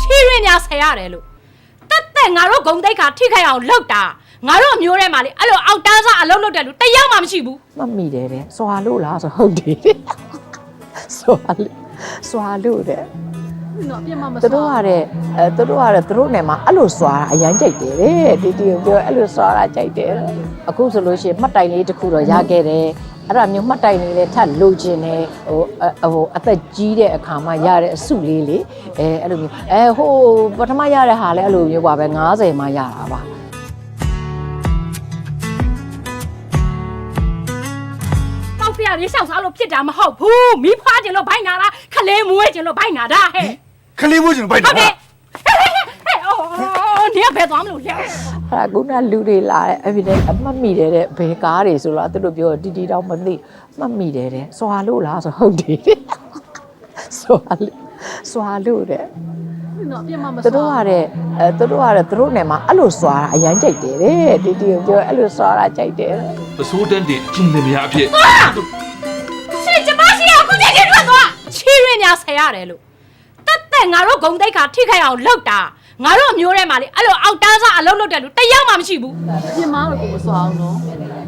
ချီရင်းညာဆယ်ရတယ်လို့တက်တက်ငါတို့ဂုံတိတ်ခါထိခိုက်အောင်လုပ်တာငါတို့အမျိုးထဲမှာလေအဲ့လိုအောက်တန်းစားအလုပ်လုပ်တယ်လို့တရားမှမရှိဘူးမှတ်မိတယ်တဲ့စွာလို့လားဆိုဟုတ်တယ်စွာလို့စွာလို့တဲ့နော်ပြမမသူတို့ကတဲ့အဲသူတို့ကတဲ့သူတို့နယ်မှာအဲ့လိုစွာတာအရန်ကြိုက်တယ်တဲ့တီတီကိုပြောအဲ့လိုစွာတာကြိုက်တယ်အခုဆိုလို့ရှိရင်မှတ်တိုင်လေးတစ်ခုတော့ရခဲ့တယ် အဲ့ဒါမျိုးမှတ်တိုင်လေးလည်းထပ်လိုချင်တယ်ဟိုအဟိုအသက်ကြီးတဲ့အခါမှရတဲ့အစုလေးလေအဲအဲ့လိုမျိုးအဲဟိုပထမရတဲ့ဟာလည်းအဲ့လိုမျိုးပါပဲ90မှရတာပါတောက်ဖျားလေးရှောက်စားလို့ဖြစ်တာမဟုတ်ဘူးမိဖွားကျင်လို့ဘိုက်နာလားခလေးမွေးကျင်လို့ဘိုက်နာတာဟဲ့ခလေးမိုးကျင်ဘိုက်ဟုတာတ်တယ်ဟဲ့အော်နေ ဘယ်သွားမလို့လဲအဲ့ဒါကုနာလူတွေလာတဲ့ evidence အမှတ်မိတယ်တဲ့ဘယ်ကားတွေဆိုတော့သူတို့ပြောတီတီတောင်မသိမှတ်မိတယ်တဲ့စွာလို့လားဆိုဟုတ်တယ်တဲ့စွာလို့စွာလို့တဲ့နော်ပြမမသူတို့ကတဲ့အဲသူတို့ကတဲ့သူတို့နယ်မှာအဲ့လိုစွာတာအရန်ကြိုက်တယ်တဲ့တီတီကိုပြောအဲ့လိုစွာတာကြိုက်တယ်တဲ့အစိုးတန်းတင်ကျင်းနေမရအဖြစ်ရှင်ကျမရှိအောင်ခုချက်ချင်းထွက်သွားချီရင်းညာဆယ်ရတယ်လို့တက်တက်ငါတို့ဂုံတိတ်ခါထိခိုက်အောင်လုပ်တာ ငါတို့အမျိုးထဲမှာလေအဲ့လိုအောက်တန်းစားအလုပ်လုပ်တယ်လို့တရားမှမရှိဘူးပြမတော့ကိုမစွာအောင်နော်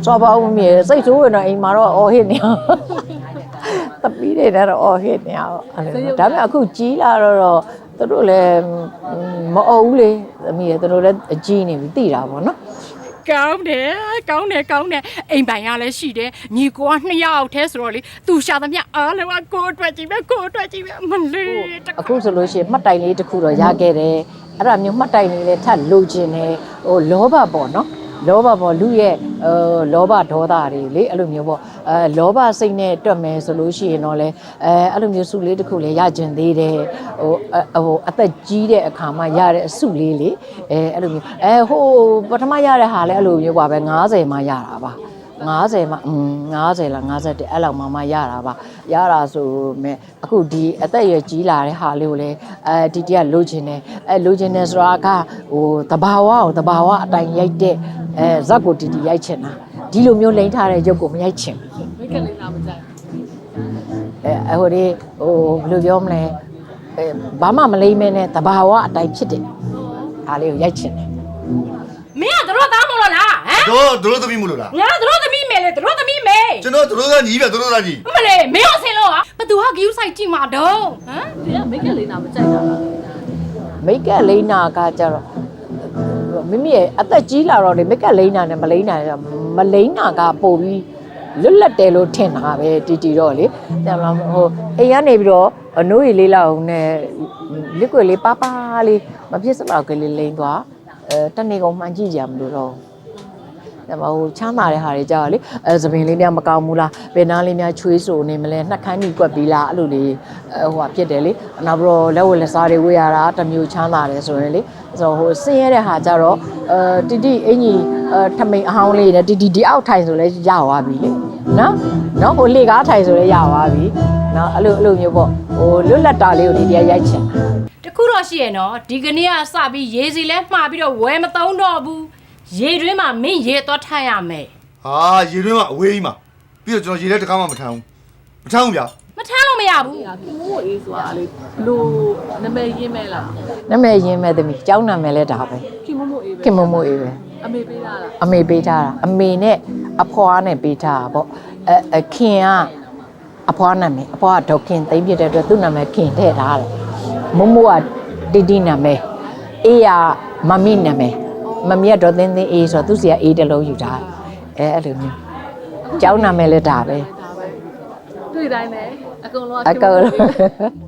စွာပါဦးမြေစိတ်ဆိုးရင်တော့အိမ်မှာတော့အော်ဟစ်နေအောင်တပီးတွေနဲ့တော့အော်ဟစ်နေအောင်အဲ့လိုဒါပေမဲ့အခုကြီးလာတော့တော့သူတို့လည်းမအုပ်ဘူးလေသမီးရသူတို့လည်းအကြီးနေပြီသိတာပေါ့နော်ကောင်းတယ်ကောင်းတယ်ကောင်းတယ်အိမ်ပိုင်ရလည်းရှိတယ်ညီကိုကနှစ်ယောက်တည်းဆိုတော့လေသူရှာသမျှအားလုံးကကိုယ်အတွက်ကြီးပဲကိုယ်အတွက်ကြီးပဲမလေးတအခုဆိုလို့ရှိရင်မှတ်တိုင်လေးတစ်ခုတော့ရခဲ့တယ် အဲ့ဒါမျိုးမှတ်တိုင်လေးလည်းထပ်လိုချင်တယ်ဟိုလောဘပေါ့နော်လောဘပေါ့လူရဲ့ဟိုလောဘဒေါသတွေလေအဲ့လိုမျိုးပေါ့အဲလောဘစိတ်နဲ့တွက်မယ်ဆိုလို့ရှိရင်တော့လေအဲအဲ့လိုမျိုးစုလေးတစ်ခုလည်းရကျင်သေးတယ်ဟိုအဟိုအသက်ကြီးတဲ့အခါမှရတဲ့အစုလေးလေအဲအဲ့လိုမျိုးအဲဟိုပထမရတဲ့ဟာလည်းအဲ့လိုမျိုးပါပဲ90မှရတာပါ 90မှာอืม90လား51အဲ့လောက်မှမှရတာပါရတာဆိုမဲ့အခုဒီအသက်အရွယ်ကြီးလာတဲ့ဟာလေးကိုလည်းအဲဒီတည်းကလိုချင်တယ်အဲလိုချင်တယ်ဆိုတာကဟိုတဘာဝကိုတဘာဝအတိုင်းရိုက်တဲ့အဲဇက်ကိုတီတီရိုက်ချင်တာဒီလိုမျိုးလိမ့်ထားတဲ့ရုပ်ကိုမရိုက်ချင်ဘူးမိတ်ကလေးလာမကြိုက်အဲဟိုဒီဟိုဘယ်လိုပြောမလဲအဲဘာမှမလိမ့်မဲနဲ့တဘာဝအတိုင်းဖြစ်တဲ့ဟာလေးကိုရိုက်ချင်တယ်မင်းကတို့သားမလို့လားဟမ်တို့တို့သမီးမလို့လားငါတို့သမီး မေလေတို့သမီးမေကျွန်တော်တို့ကညီးပြတို့ကညီးမလေးမင်းအဆင်လို့ဟာဘသူကဂီယူဆိုင်ကြည့်မှာတော့ဟမ်ဒီကမိတ်ကလေးလာမကြိုက်တာလားမိတ်ကပ်လိမ့်နာကကြတော့မိမိရဲ့အသက်ကြီးလာတော့လေမိတ်ကပ်လိမ့်နာနဲ့မလိမ့်နာကမလိမ့်နာကပို့ပြီးလွတ်လပ်တယ်လို့ထင်တာပဲတီတီတော့လေတယ်မလားဟိုအိမ်ကနေပြီးတော့အနိုးရီလေးလောက်နဲ့လစ်ကွယ်လေးပါပါလေးမဖြစ်စလောက်ကလေးလိမ့်သွားအဲတနေ့ကုန်မှန်ကြည့်ကြမလို့တော့ဒါမှ ဟိုချမ်းသာတဲ့ဟာတွေကြောက်လေအဲသပင်လေးများမကောင်းဘူးလားဘယ်နားလေးများချွေးဆိုနေမလဲနှက်ခမ်းကြီးကွက်ပြီးလားအဲ့လိုလေးအဲဟိုဟာဖြစ်တယ်လေနောက်ပြီးတော့လက်ဝဲလက်စားတွေဝေးရတာတစ်မျိုးချမ်းသာတယ်ဆိုရင်လေဆိုတော့ဟိုဆင်းရဲတဲ့ဟာကြတော့အဲတီတီအင်ကြီးအဲထမိန်အဟောင်းလေးနဲ့တီတီဒီအောက်ထိုင်ဆိုလဲရသွားပြီလေနော်နော်ဟိုလေကားထိုင်ဆိုလဲရသွားပြီနော်အဲ့လိုအဲ့လိုမျိုးပေါ့ဟိုလွတ်လပ်တာလေးကိုဒီတရားရိုက်ချင်တာတခုတော့ရှိရဲ့နော်ဒီကနေ့ကစပြီးရေစီလဲမှားပြီးတော့ဝဲမသုံးတော့ဘူး ရေတွင်းမှာမင်းရေသွားထမ်းရမယ်ဟာရေတွင်းကအဝေးကြီးမှာပြီးတော့ကျွန်တော်ရေထဲတကားမှမထမ်းဘူးမထမ်းဘူးဗျာမထမ်းလို့မရဘူးဒီကခင်မိုးအေးဆိုတာလေလို့နာမည်ရင်းမဲလားနာမည်ရင်းမဲ့သမီးကျောင်းနာမည်လဲဒါပဲခင်မိုးမိုးအေးပဲခင်မမိုးအေးပဲအမေပေးတာလားအမေပေးထားတာအမေနဲ့အဖွားနဲ့ပေးထားတာပေါ့အအခင်ကအဖွားနာမည်အဖွားကဒေါက်ခင်သိမ့်ပြတဲ့အတွက်သူ့နာမည်ခင်ထည့်ထားတယ်မမိုးကတီတီနာမည်အေးရမမီနာမည် မမီကဒေါ်သင်းသင်းအေးဆိုတော့သူ့စီကအေးတစ်လုံးယူထားတယ်အဲအဲ့လိုမျိုးကျောင်းနာမည်လဲဒါပဲဒါပဲတွေ့တိုင်းနဲ့အကုန်လုံးအကကောခင်မိုးအေးပဲ